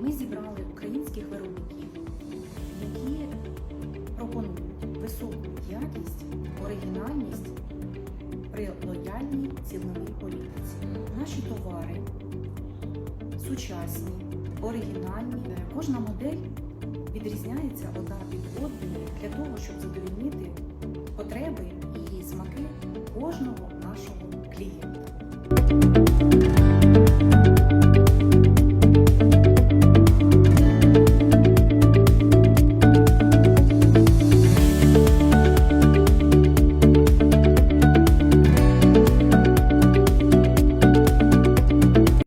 Ми зібрали українських виробників, які пропонують високу якість, оригінальність при лояльній ціновій політиці. Наші товари сучасні, оригінальні. Кожна модель відрізняється одна від одної для того, щоб задовільнити потреби і смаки кожного.